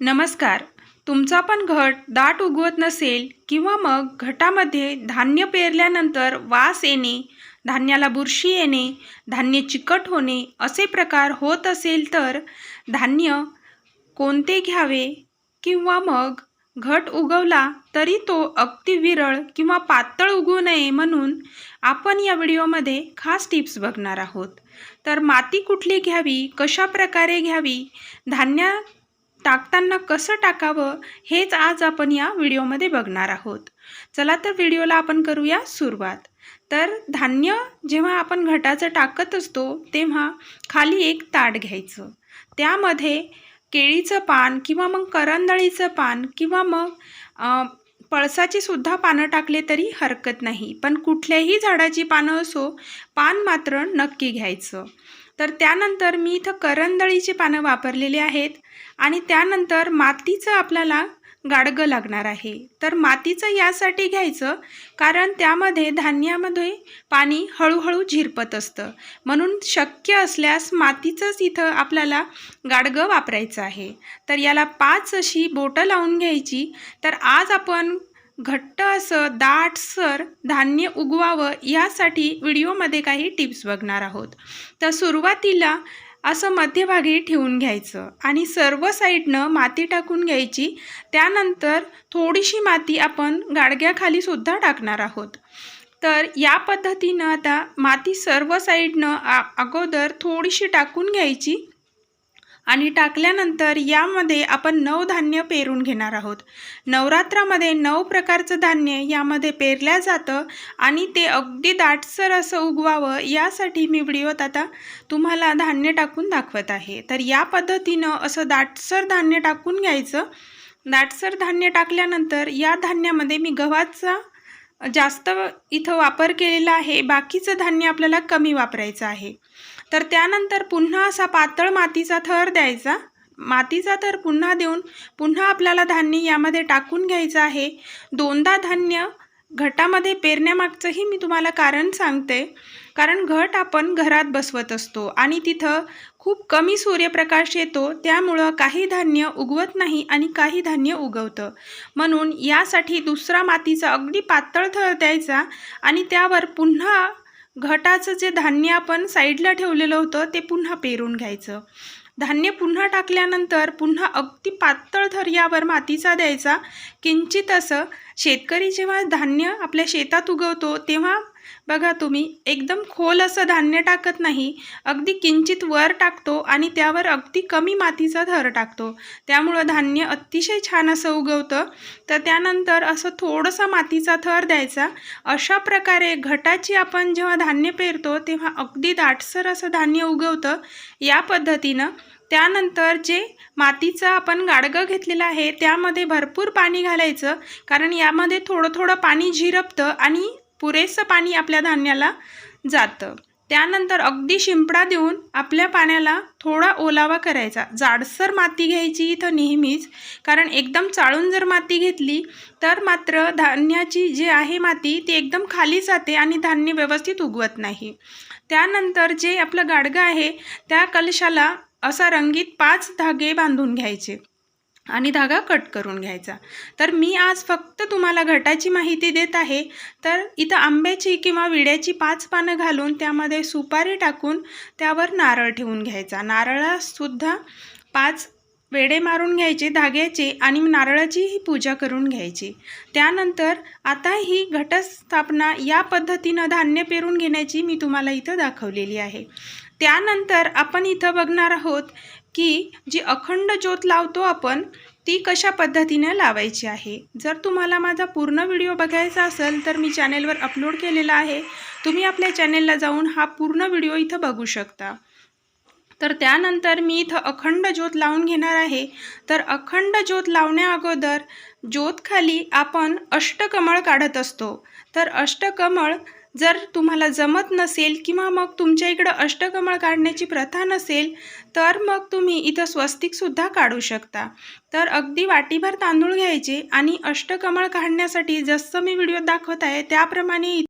नमस्कार. तुमचा पण घट दाट उगवत नसेल किंवा मग घटामध्ये धान्य पेरल्यानंतर वास येणे धान्याला बुरशी येणे धान्य चिकट होणे असे प्रकार होत असेल तर धान्य कोणते घ्यावे? किंवा मग घट उगवला तरी तो अगदी विरळ किंवा पातळ उगवू नये म्हणून आपण या व्हिडिओमध्ये खास टिप्स बघणार आहोत. तर माती कुठली घ्यावी? कशा प्रकारे घ्यावी? धान्य टाकताना कसं टाकावं हेच आज आपण या व्हिडिओमध्ये बघणार आहोत. चला तर व्हिडिओला आपण करूया सुरुवात. तर धान्य जेव्हा आपण घटाचं टाकत असतो तेव्हा खाली एक ताट घ्यायचं. त्यामध्ये केळीचं पान किंवा मग करंदळीचं पान किंवा मग पळसाचीसुद्धा पळसाची सुद्धा पानं टाकले तरी हरकत नाही. पण कुठल्याही झाडाची पानं असो पान मात्र नक्की घ्यायचं. तर त्यानंतर मी इथं करंदळीचे पानं वापरलेली आहेत आणि त्यानंतर मातीचं आपल्याला गाडगं लागणार आहे. तर मातीचं यासाठी घ्यायचं कारण त्यामध्ये धान्यामध्ये पाणी हळूहळू झिरपत असतं. म्हणून शक्य असल्यास मातीचंच इथं आपल्याला गाडगं वापरायचं आहे. तर याला पाच अशी बोटं लावून घ्यायची. तर आज आपण घट्ट असं दाटसर धान्य उगवावं यासाठी व्हिडिओमध्ये काही टिप्स बघणार आहोत. तर सुरुवातीला असं मध्यभागी ठेवून घ्यायचं आणि सर्व साईडनं माती टाकून घ्यायची. त्यानंतर थोडीशी माती आपण गाडग्याखालीसुद्धा टाकणार आहोत. तर या पद्धतीनं आता माती सर्व साईडनं आ अगोदर थोडीशी टाकून घ्यायची. आणि टाकल्यानंतर यामध्ये आपण नऊ धान्य पेरून घेणार आहोत. नवरात्रामध्ये नऊ प्रकारचं धान्य यामध्ये पेरल्या जातं आणि ते अगदी दाटसर असं उगवावं यासाठी मी व्हिडिओत आता तुम्हाला धान्य टाकून दाखवत आहे. तर या पद्धतीनं असं दाटसर धान्य टाकून घ्यायचं. दाटसर धान्य टाकल्यानंतर या धान्यामध्ये मी गव्हाचा जास्त इथं वापर केलेला आहे. बाकीचं धान्य आपल्याला कमी वापरायचं आहे. तर त्यानंतर पुन्हा असा पातळ मातीचा थर द्यायचा. मातीचा थर पुन्हा देऊन पुन्हा आपल्याला धान्य यामध्ये टाकून घ्यायचं आहे. दोनदा धान्य घटामध्ये पेरण्यामागचंही मी तुम्हाला कारण सांगते. कारण घट आपण घरात बसवत असतो आणि तिथं खूप कमी सूर्यप्रकाश येतो त्यामुळं काही धान्य उगवत नाही आणि काही धान्य उगवतं. म्हणून यासाठी दुसरा मातीचा अगदी पातळ थर द्यायचा आणि त्यावर पुन्हा घटाचं जे धान्य आपण साईडला ठेवलेलं होतं ते पुन्हा पेरून घ्यायचं. धान्य पुन्हा टाकल्यानंतर पुन्हा अगदी पातळ थर यावर मातीचा द्यायचा. किंचित असं शेतकरी जेव्हा धान्य आपल्या शेतात उगवतो तेव्हा बघा तुम्ही एकदम खोल असं धान्य टाकत नाही अगदी किंचित वर टाकतो आणि त्यावर अगदी कमी मातीचा थर टाकतो. त्यामुळं धान्य अतिशय छान असं उगवतं. तर त्यानंतर असं थोडंसं मातीचा थर द्यायचा. अशा प्रकारे घटाची आपण जेव्हा धान्य पेरतो तेव्हा अगदी दाटसर असं धान्य उगवतं. या पद्धतीनं त्यानंतर जे मातीचं आपण गाडगं घेतलेलं आहे त्यामध्ये भरपूर पाणी घालायचं. कारण यामध्ये थोडं थोडं पाणी झिरपतं आणि पुरेसं पाणी आपल्या धान्याला जातं. त्यानंतर अगदी शिंपडा देऊन आपल्या पाण्याला थोडा ओलावा करायचा. जाडसर माती घ्यायची इथं नेहमीच कारण एकदम चाळून जर माती घेतली तर मात्र धान्याची जी आहे माती ती एकदम खाली जाते आणि धान्य व्यवस्थित उगवत नाही. त्यानंतर जे आपलं गाडगं आहे त्या कलशाला असा रंगीत पाच धागे बांधून घ्यायचे. आणि धागा कट करून घ्यायचा. तर मी आज फक्त तुम्हाला घटाची माहिती देत आहे. तर इथं आंब्याची किंवा विड्याची पाच पानं घालून त्यामध्ये सुपारी टाकून त्यावर नारळ ठेवून घ्यायचा. नारळासुद्धा पाच वेडे मारून घ्यायचे धाग्याचे आणि नारळाची ही पूजा करून घ्यायची. त्यानंतर आता ही घटस्थापना या पद्धतीनं धान्य पेरून घेण्याची मी तुम्हाला इथं दाखवलेली आहे. त्यानंतर आपण इथं बघणार आहोत की जी अखंड ज्योत लावतो आपण ती कशा पद्धतीने लावायची आहे? जर तुम्हाला माझा पूर्ण व्हिडिओ बघायचा असेल तर मी चॅनेलवर अपलोड केलेला आहे. तुम्ही आपल्या चॅनेलला जाऊन हा पूर्ण व्हिडिओ इथं बघू शकता. तर त्यानंतर मी इथं अखंड ज्योत लावून घेणार आहे. तर अखंड ज्योत लावण्या अगोदर ज्योतखाली आपण अष्टकमळ काढत असतो. तर अष्टकमळ जर तुम्हाला जमत नसेल किंवा मग तुमच्या इकडं अष्टकमळ काढण्याची प्रथा नसेल तर मग तुम्ही इथं स्वस्तिकसुद्धा काढू शकता. तर अगदी वाटीभर तांदूळ घ्यायचे आणि अष्टकमळ काढण्यासाठी जसं मी व्हिडिओ दाखवत आहे त्याप्रमाणे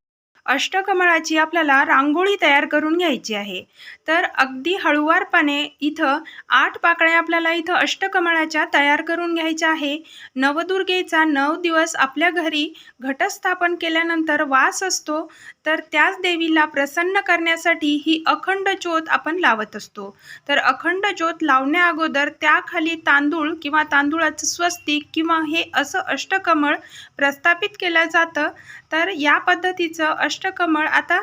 अष्टकमळाची आपल्याला रांगोळी तयार करून घ्यायची आहे. तर अगदी हळुवारपणे इथं आठ पाकळ्या आपल्याला इथं अष्टकमळाच्या तयार करून घ्यायच्या आहे. नवदुर्गेचा नऊ दिवस आपल्या घरी घटस्थापन केल्यानंतर वास असतो. तर त्याच देवीला प्रसन्न करण्यासाठी ही अखंड ज्योत आपण लावत असतो. तर अखंड ज्योत लावण्या अगोदर त्याखाली तांदूळ किंवा तांदूळाचं स्वस्तिक किंवा हे असं अष्टकमळ प्रस्थापित केलं जातं. तर या पद्धतीचं अष्टकमळ आता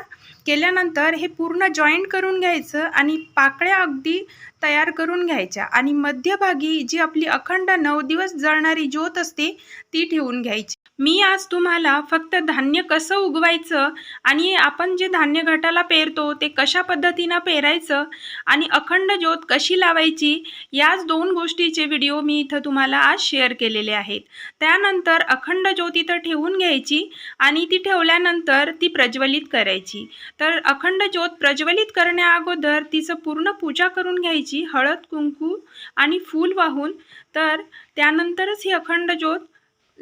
केल्यानंतर हे पूर्ण जॉईंट करून घ्यायचं आणि पाकळ्या अगदी तयार करून घ्यायच्या. आणि मध्यभागी जी आपली अखंड नऊ दिवस जळणारी ज्योत असते ती ठेवून घ्यायची. मी आज तुम्हाला फक्त धान्य कसं उगवायचं आणि आपण जे धान्य घटाला पेरतो ते कशा पद्धतीनं पेरायचं आणि अखंड ज्योत कशी लावायची याच दोन गोष्टीचे व्हिडिओ मी इथं तुम्हाला आज शेअर केलेले आहेत. त्यानंतर अखंड ज्योत इथं ठेवून घ्यायची आणि ती ठेवल्यानंतर ती प्रज्वलित करायची. तर अखंड ज्योत प्रज्वलित करण्या अगोदर तिचं पूर्ण पूजा करून घ्यायची हळद कुंकू आणि फूल वाहून. तर त्यानंतरच ही अखंड ज्योत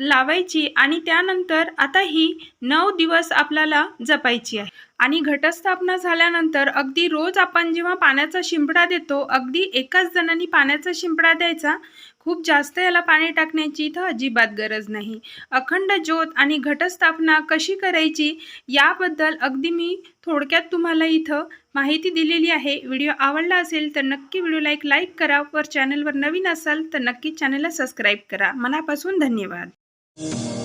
लावायची आणि त्यानंतर आता ही नऊ दिवस आपल्याला जपायची आहे. आणि घटस्थापना झाल्यानंतर अगदी रोज आपण जेव्हा पाण्याचा शिंपडा देतो अगदी एकाच जणांनी पाण्याचा शिंपडा द्यायचा खूप जास्त याला पाणी टाकण्याची इथं अजिबात गरज नाही. अखंड ज्योत आणि घटस्थापना कशी करायची याबद्दल अगदी मी थोडक्यात तुम्हाला इथं माहिती दिलेली आहे. व्हिडिओ आवडला असेल तर नक्की व्हिडिओला एक लाईक करा. वर चॅनलवर नवीन असाल तर नक्की चॅनलला सबस्क्राईब करा. मनापासून धन्यवाद. Thank you.